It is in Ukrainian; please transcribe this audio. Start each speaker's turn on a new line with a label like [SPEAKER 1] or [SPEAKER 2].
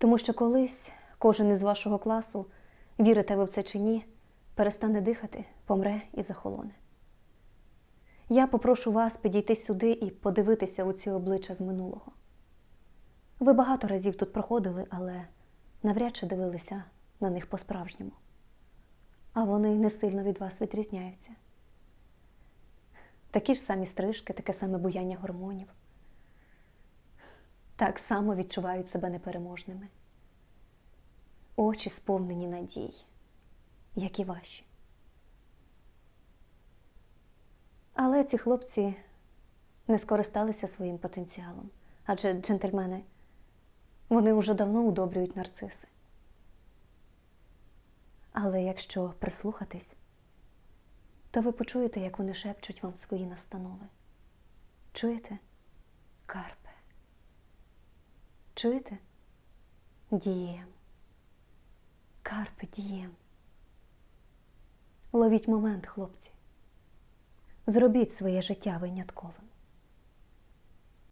[SPEAKER 1] Тому що колись кожен із вашого класу, вірите ви в це чи ні, перестане дихати, помре і захолоне. Я попрошу вас підійти сюди і подивитися у ці обличчя з минулого. Ви багато разів тут проходили, але навряд чи дивилися на них по-справжньому. А вони не сильно від вас відрізняються. Такі ж самі стрижки, таке саме буяння гормонів. Так само відчувають себе непереможними. Очі сповнені надій, як і ваші. Але ці хлопці не скористалися своїм потенціалом, адже джентльмени, вони уже давно удобрюють нарциси. Але якщо прислухатись, то ви почуєте, як вони шепчуть вам свої настанови. Чуєте? Карпе. Чуєте? Дієм. Карпи дієм. Ловіть момент, хлопці. Зробіть своє життя винятковим.